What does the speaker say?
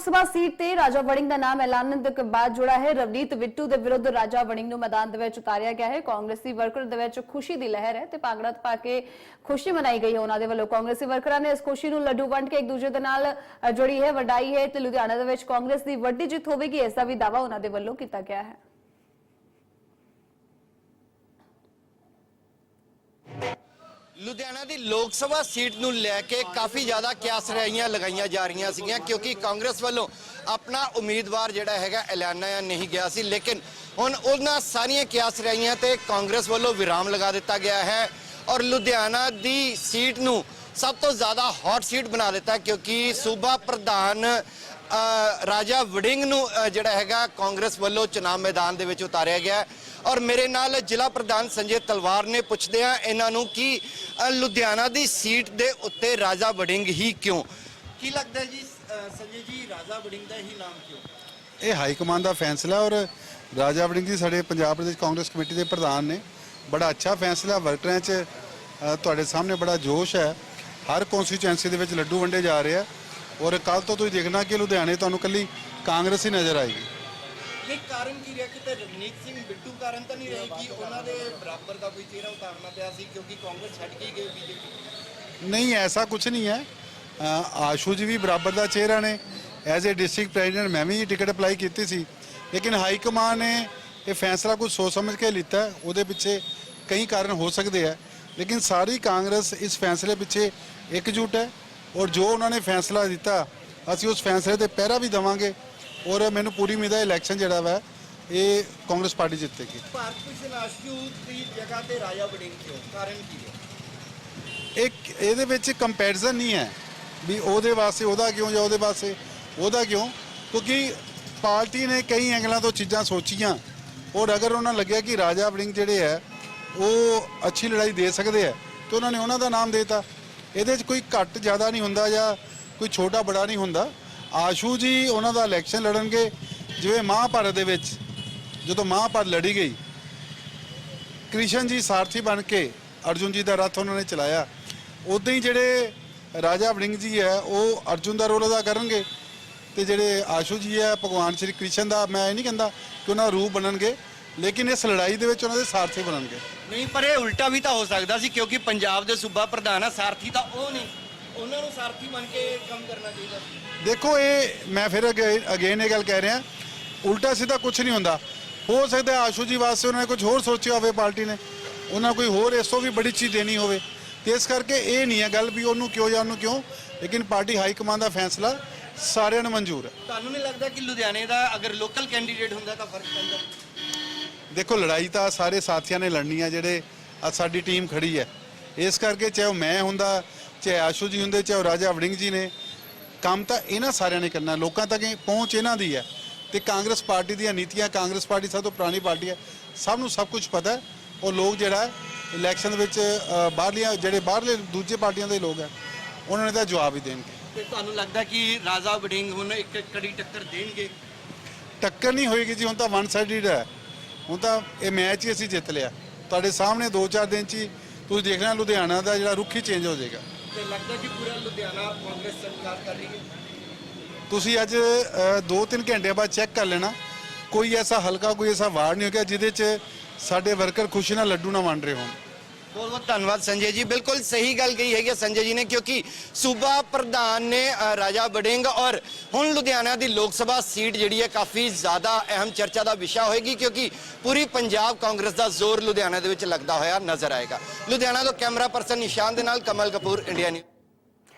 ਲੋਕ ਸਭਾ ਸੀਟ ਤੇ ਰਾਜਾ ਵੜਿੰਗ ਦਾ ਨਾਮ ਐਲਾਨਣ ਦੇ ਬਾਅਦ ਜੁੜਾ ਹੈ। ਰਵਨੀਤ ਬਿੱਟੂ ਦੇ ਵਿਰੁੱਧ ਰਾਜਾ ਵੜਿੰਗ ਨੂੰ ਮੈਦਾਨ ਦੇ ਵਿੱਚ ਉਤਾਰਿਆ ਗਿਆ ਹੈ। ਕਾਂਗਰਸੀ ਵਰਕਰ ਦੇ ਵਿੱਚ ਖੁਸ਼ੀ ਦੀ ਲਹਿਰ ਹੈ ਤੇ ਪਾਗੜਤ ਪਾ ਕੇ ਖੁਸ਼ੀ ਮਨਾਈ ਗਈ ਹੈ ਉਹਨਾਂ ਦੇ ਵੱਲੋਂ। ਕਾਂਗਰਸੀ ਵਰਕਰਾਂ ਨੇ ਇਸ ਖੁਸ਼ੀ ਨੂੰ ਲੱਡੂ ਵੰਡ ਕੇ ਇੱਕ ਦੂਜੇ ਦੇ ਨਾਲ ਜੁੜੀ ਹੈ, ਵਡਾਈ ਹੈ ਤੇ ਲੁਧਿਆਣਾ ਦੇ ਵਿੱਚ ਕਾਂਗਰਸ ਦੀ ਵੱਡੀ ਜਿੱਤ ਹੋਵੇਗੀ ਇਸ ਦਾ ਵੀ ਦਾਅਵਾ ਉਹਨਾਂ ਦੇ ਵੱਲੋਂ ਕੀਤਾ ਗਿਆ ਹੈ। ਲੁਧਿਆਣਾ ਦੀ ਲੋਕ ਸਭਾ ਸੀਟ ਨੂੰ ਲੈ ਕੇ ਕਾਫੀ ਜ਼ਿਆਦਾ ਕਿਆਸ ਰਹੀਆਂ ਲਗਾਈਆਂ ਜਾ ਰਹੀਆਂ ਸੀਗੀਆਂ, ਕਿਉਂਕਿ ਕਾਂਗਰਸ ਵੱਲੋਂ ਆਪਣਾ ਉਮੀਦਵਾਰ ਜਿਹੜਾ ਹੈਗਾ ਐਲਾਨਿਆ ਨਹੀਂ ਗਿਆ ਸੀ, ਲੇਕਿਨ ਹੁਣ ਉਹਨਾਂ ਸਾਰੀਆਂ ਕਿਆਸ ਰਹੀਆਂ ਤੇ ਕਾਂਗਰਸ ਵੱਲੋਂ ਵਿਰਾਮ ਲਗਾ ਦਿੱਤਾ ਗਿਆ ਹੈ ਔਰ ਲੁਧਿਆਣਾ ਦੀ ਸੀਟ ਨੂੰ ਸਭ ਤੋਂ ਜ਼ਿਆਦਾ ਹੌਟ ਸੀਟ ਬਣਾ ਦਿੱਤਾ, ਕਿਉਂਕਿ ਸੂਬਾ ਪ੍ਰਧਾਨ ਰਾਜਾ ਵੜਿੰਗ ਨੂੰ ਜਿਹੜਾ ਹੈਗਾ ਕਾਂਗਰਸ ਵੱਲੋਂ ਚੁਣਾਵ ਮੈਦਾਨ ਦੇ ਵਿੱਚ ਉਤਾਰਿਆ ਗਿਆ ਔਰ ਮੇਰੇ ਨਾਲ ਜ਼ਿਲ੍ਹਾ ਪ੍ਰਧਾਨ ਸੰਜੇ ਤਲਵਾਰ ਨੇ ਪੁੱਛਦੇ ਆ ਇਹਨਾਂ ਨੂੰ ਕਿ ਲੁਧਿਆਣਾ ਦੀ ਸੀਟ ਦੇ ਉੱਤੇ ਰਾਜਾ ਵੜਿੰਗ ਹੀ ਕਿਉਂ? ਕੀ ਲੱਗਦਾ ਜੀ ਸੰਜੇ ਜੀ, ਰਾਜਾ ਵੜਿੰਗ ਦਾ ਹੀ ਨਾਮ ਕਿਉਂ? ਇਹ ਹਾਈ ਕਮਾਂਡ ਦਾ ਫੈਸਲਾ ਔਰ ਰਾਜਾ ਵੜਿੰਗ ਜੀ ਸਾਡੇ ਪੰਜਾਬ ਪ੍ਰਦੇਸ਼ ਕਾਂਗਰਸ ਕਮੇਟੀ ਦੇ ਪ੍ਰਧਾਨ ਨੇ। ਬੜਾ ਅੱਛਾ ਫੈਸਲਾ, ਵਰਕਰਾਂ 'ਚ ਤੁਹਾਡੇ ਸਾਹਮਣੇ ਬੜਾ ਜੋਸ਼ ਹੈ। ਹਰ ਕਨਸਟੀਚੁਐਂਸੀ ਦੇ ਵਿੱਚ ਲੱਡੂ ਵੰਡੇ ਜਾ ਰਹੇ ਆ। ਔਰ ਕੱਲ ਤੋਂ ਤੁਸੀਂ ਦੇਖਣਾ ਕਿ ਲੁਧਿਆਣੇ ਤੁਹਾਨੂੰ ਕੱਲੀ ਕਾਂਗਰਸ ਹੀ ਨਜ਼ਰ ਆਏਗੀ। ਇਹ ਕਾਰਨ ਕੀ ਰਿਹਾ? ਕਿ ਤੇ ਰਵਨੀਤ ਸਿੰਘ ਬਿੱਟੂ ਕਾਰਨ ਤਾਂ ਨਹੀਂ ਰਹੇ ਕਿ ਉਹਨਾਂ ਦੇ ਬਰਾਬਰ ਦਾ ਕੋਈ ਚਿਹਰਾ ਉਤਾਰਨਾ ਪਿਆ ਸੀ ਕਿਉਂਕਿ ਕਾਂਗਰਸ ਛੱਡ ਕੇ ਹੀ ਗਈ ਬੀਜੇਪੀ? ਨਹੀਂ ਐਸਾ ਕੁਝ ਨਹੀਂ ਹੈ। ਆਸ਼ੂ ਜੀ ਵੀ ਬਰਾਬਰ ਦਾ ਚਿਹਰਾ ਨੇ। ਐਜ਼ ਅ ਡਿਸਟ੍ਰਿਕਟ ਪ੍ਰੈਜ਼ੀਡੈਂਟ ਮੈਂ ਵੀ ਟਿਕਟ ਅਪਲਾਈ ਕੀਤੀ ਸੀ। ਲੇਕਿਨ ਹਾਈ ਕਮਾਂਡ ਨੇ ਇਹ ਫੈਸਲਾ ਕੁਝ ਸੋਚ ਸਮਝ ਕੇ ਲਿੱਤਾ। ਉਹਦੇ ਪਿੱਛੇ ਕਈ ਕਾਰਨ ਹੋ ਸਕਦੇ ਆ। ਲੇਕਿਨ ਸਾਰੀ ਕਾਂਗਰਸ ਇਸ ਫੈਸਲੇ ਪਿੱਛੇ ਇਕਜੁੱਟ ਹੈ। ਔਰ ਜੋ ਉਹਨਾਂ ਨੇ ਫੈਸਲਾ ਦਿੱਤਾ ਅਸੀਂ ਉਸ ਫੈਸਲੇ ਤੇ ਪਹਿਰਾ ਵੀ ਦੇਵਾਂਗੇ। ਔਰ ਮੈਨੂੰ ਪੂਰੀ ਉਮੀਦ ਹੈ ਇਲੈਕਸ਼ਨ ਜਿਹੜਾ ਵਾ ਇਹ ਕਾਂਗਰਸ ਪਾਰਟੀ ਜਿੱਤੇਗੀ। ਭਾਰਤ ਭੂਸ਼ਣ ਆਸ਼ੂ ਦੀ ਜਗ੍ਹਾ ਤੇ ਰਾਜਾ ਵੜਿੰਗ ਕਿਉਂ ਕਾਰਨ ਕੀ ਹੈ? ਇੱਕ ਇਹਦੇ ਵਿੱਚ ਕੰਪੈਰੀਜ਼ਨ ਨਹੀਂ ਹੈ ਵੀ ਉਹਦੇ ਵਾਸਤੇ ਉਹਦਾ ਕਿਉਂ ਜਾਂ ਉਹਦੇ ਵਾਸਤੇ ਉਹਦਾ ਕਿਉਂ ਕਿਉਂਕਿ ਪਾਰਟੀ ਨੇ ਕਈ ਐਂਗਲਾਂ ਤੋਂ ਚੀਜ਼ਾਂ ਸੋਚੀਆਂ। ਔਰ ਅਗਰ ਉਹਨਾਂ ਲੱਗਿਆ ਕਿ ਰਾਜਾ ਵੜਿੰਗ ਜਿਹੜੇ ਹੈ ਉਹ ਅੱਛੀ ਲੜਾਈ ਦੇ ਸਕਦੇ ਆ ਤੇ ਉਹਨਾਂ ਨੇ ਉਹਨਾਂ ਦਾ ਨਾਮ ਦੇਤਾ। ਇਹਦੇ 'ਚ ਕੋਈ ਘੱਟ ਜ਼ਿਆਦਾ ਨਹੀਂ ਹੁੰਦਾ ਜਾਂ ਕੋਈ ਛੋਟਾ ਬੜਾ ਨਹੀਂ ਹੁੰਦਾ। ਆਸ਼ੂ ਜੀ ਉਹਨਾਂ ਦਾ ਇਲੈਕਸ਼ਨ ਲੜਨਗੇ, ਜਿਵੇਂ ਮਹਾਭਾਰਤ ਦੇ ਵਿੱਚ ਜਦੋਂ ਮਹਾਭਾਰਤ ਲੜੀ ਗਈ, ਕ੍ਰਿਸ਼ਨ ਜੀ ਸਾਰਥੀ ਬਣ ਕੇ ਅਰਜੁਨ ਜੀ ਦਾ ਰਥ ਉਹਨਾਂ ਨੇ ਚਲਾਇਆ। ਉਦਾਂ ਹੀ ਜਿਹੜੇ ਰਾਜਾ ਵੜਿੰਗ ਜੀ ਹੈ, ਉਹ ਅਰਜੁਨ ਦਾ ਰੋਲ ਅਦਾ ਕਰਨਗੇ ਤੇ ਜਿਹੜੇ ਆਸ਼ੂ ਜੀ ਹੈ, ਭਗਵਾਨ ਸ਼੍ਰੀ ਕ੍ਰਿਸ਼ਨ ਦਾ, ਮੈਂ ਇਹ ਨਹੀਂ ਕਹਿੰਦਾ ਕਿ ਉਹਨਾਂ ਦਾ ਰੂਪ ਬਣਨਗੇ। ਲੇਕਿਨ ਇਸ ਲੜਾਈ ਦੇ ਵਿੱਚ ਉਹਨਾਂ ਦੇ ਸਾਰਥੀ ਬਣਨਗੇ। ਨਹੀਂ ਪਰ ਇਹ ਉਲਟਾ ਵੀ ਤਾਂ ਹੋ ਸਕਦਾ ਸੀ ਕਿਉਂਕਿ ਪੰਜਾਬ ਦੇ ਸੂਬਾ ਪ੍ਰਧਾਨ ਆ ਸਾਰਥੀ ਤਾਂ ਉਹ ਨਹੀਂ ਉਹਨਾਂ ਨੂੰ ਸਾਰਥੀ ਬਣ ਕੇ ਕੰਮ ਕਰਨਾ ਚਾਹੀਦਾ ਸੀ। ਦੇਖੋ ਇਹ ਮੈਂ ਫਿਰ ਅਗੇਨ ਇਹ ਗੱਲ ਕਹਿ ਰਿਹਾ ਉਲਟਾ ਸਿੱਧਾ ਕੁਝ ਨਹੀਂ ਹੁੰਦਾ। ਹੋ ਸਕਦਾ ਆਸ਼ੂ ਜੀ ਵਾਸਤੇ ਉਹਨਾਂ ਨੇ ਕੁਝ ਹੋਰ ਸੋਚਿਆ ਹੋਵੇ ਪਾਰਟੀ ਨੇ। ਉਹਨਾਂ ਕੋਈ ਹੋਰ ਇਸ ਤੋਂ ਵੀ ਬੜੀ ਚੀਜ਼ ਦੇਣੀ ਹੋਵੇ। ਤੇ ਇਸ ਕਰਕੇ ਇਹ ਨਹੀਂ ਹੈ ਗੱਲ ਵੀ ਉਹਨੂੰ ਕਿਉਂ ਜਾਂ ਉਹਨੂੰ ਕਿਉਂ ਲੇਕਿਨ ਪਾਰਟੀ ਹਾਈ ਕਮਾਂਡ ਦਾ ਫੈਸਲਾ ਸਾਰਿਆਂ ਨੂੰ ਮਨਜ਼ੂਰ ਹੈ। ਤੁਹਾਨੂੰ ਨਹੀਂ ਲੱਗਦਾ ਕਿ ਲੁਧਿਆਣੇ ਦਾ ਅਗਰ ਲੋਕਲ ਕੈਂਡੀਡੇਟ ਹੁੰਦਾ ਤਾਂ ਫ਼ਰਕ ਪੈਂਦਾ? ਦੇਖੋ ਲੜਾਈ ਤਾਂ ਸਾਰੇ ਸਾਥੀਆਂ ਨੇ ਲੜਨੀ ਹੈ ਜਿਹੜੇ ਅੱਜ ਸਾਡੀ ਟੀਮ ਖੜੀ ਹੈ। ਇਸ ਕਰਕੇ ਚਾਹੇ ਉਹ ਮੈਂ ਹੁੰਦਾ ਚਾਹੇ ਆਸ਼ੂ ਜੀ ਹੁੰਦੇ ਚਾਹੇ ਉਹ ਰਾਜਾ ਵੜਿੰਗ ਜੀ ਨੇ ਕੰਮ ਤਾਂ ਇਹਨਾਂ ਸਾਰਿਆਂ ਨੇ ਕਰਨਾ। ਲੋਕਾਂ ਤੱਕ ਪਹੁੰਚ ਇਹਨਾਂ ਦੀ ਹੈ। ਤੇ ਕਾਂਗਰਸ ਪਾਰਟੀ ਦੀਆਂ ਨੀਤੀਆਂ ਕਾਂਗਰਸ ਪਾਰਟੀ ਸਭ ਤੋਂ ਪੁਰਾਣੀ ਪਾਰਟੀ ਹੈ। ਸਭ ਨੂੰ ਸਭ ਕੁਝ ਪਤਾ ਹੈ। ਉਹ ਲੋਕ ਜਿਹੜਾ ਇਲੈਕਸ਼ਨ ਵਿੱਚ ਬਾਹਰਲੀਆਂ ਜਿਹੜੇ ਬਾਹਰਲੇ ਦੂਜੇ ਪਾਰਟੀਆਂ ਦੇ ਲੋਕ ਹੈ ਉਹਨਾਂ ਨੇ ਤਾਂ ਜਵਾਬ ਹੀ ਦੇਣਗੇ। ਤੇ ਤੁਹਾਨੂੰ ਲੱਗਦਾ ਕਿ ਰਾਜਾ ਵੜਿੰਗ ਹੁਣ ਇੱਕ ਕੜੀ ਟੱਕਰ ਦੇਣਗੇ? ਟੱਕਰ ਨਹੀਂ ਹੋਏਗੀ ਜੀ ਹੁਣ ਤਾਂ ਵਨ ਸਾਈਡਡ ਹੈ। ਹੁਣ ਤਾਂ ਇਹ ਮੈਚ ਹੀ ਅਸੀਂ ਜਿੱਤ ਲਿਆ। ਤੁਹਾਡੇ ਸਾਹਮਣੇ 2-4 ਦਿਨ ਚ ਹੀ ਤੁਸੀਂ ਦੇਖਣਾ ਲੁਧਿਆਣਾ ਦਾ ਜਿਹੜਾ ਰੁੱਖ ਹੀ ਚੇਂਜ ਹੋ ਜਾਏਗਾ। ਤੇ ਲੱਗਦਾ ਕਿ ਪੂਰਾ ਲੁਧਿਆਣਾ ਕਾਂਗਰਸ ਸਰਕਾਰ ਕਰ ਰਹੀ ਹੈ? ਤੁਸੀਂ ਅੱਜ 2-3 ਘੰਟੇ ਬਾਅਦ ਚੈੱਕ ਕਰ ਲੈਣਾ। ਕੋਈ ਐਸਾ ਹਲਕਾ ਕੋਈ ਐਸਾ ਵਾਰਡ ਨਹੀਂ ਹੋ ਗਿਆ ਜਿਹਦੇ ਚ ਸਾਡੇ ਵਰਕਰ ਖੁਸ਼ੀ ਨਾਲ ਲੱਡੂ ਨਾ ਵੰਡ ਰਹੇ ਹੋਣ। ਬਹੁਤ ਬਹੁਤ ਧੰਨਵਾਦ ਸੰਜੇ ਜੀ। ਬਿਲਕੁਲ ਸਹੀ ਗੱਲ ਕਹੀ ਹੈਗੀ ਹੈ ਸੰਜੇ ਜੀ ਨੇ, ਕਿਉਂਕਿ ਸੂਬਾ ਪ੍ਰਧਾਨ ਨੇ ਰਾਜਾ ਵੜਿੰਗ ਔਰ ਹੁਣ ਲੁਧਿਆਣਾ ਦੀ ਲੋਕ ਸਭਾ ਸੀਟ ਜਿਹੜੀ ਹੈ ਕਾਫੀ ਜ਼ਿਆਦਾ ਅਹਿਮ ਚਰਚਾ ਦਾ ਵਿਸ਼ਾ ਹੋਏਗੀ, ਕਿਉਂਕਿ ਪੂਰੀ ਪੰਜਾਬ ਕਾਂਗਰਸ ਦਾ ਜ਼ੋਰ ਲੁਧਿਆਣਾ ਦੇ ਵਿੱਚ ਲੱਗਦਾ ਹੋਇਆ ਨਜ਼ਰ ਆਏਗਾ। ਲੁਧਿਆਣਾ ਤੋਂ ਕੈਮਰਾ ਪਰਸਨ ਨਿਸ਼ਾਨ ਦੇ ਨਾਲ ਕਮਲ ਕਪੂਰ, ਇੰਡੀਆ ਨਿਊਜ਼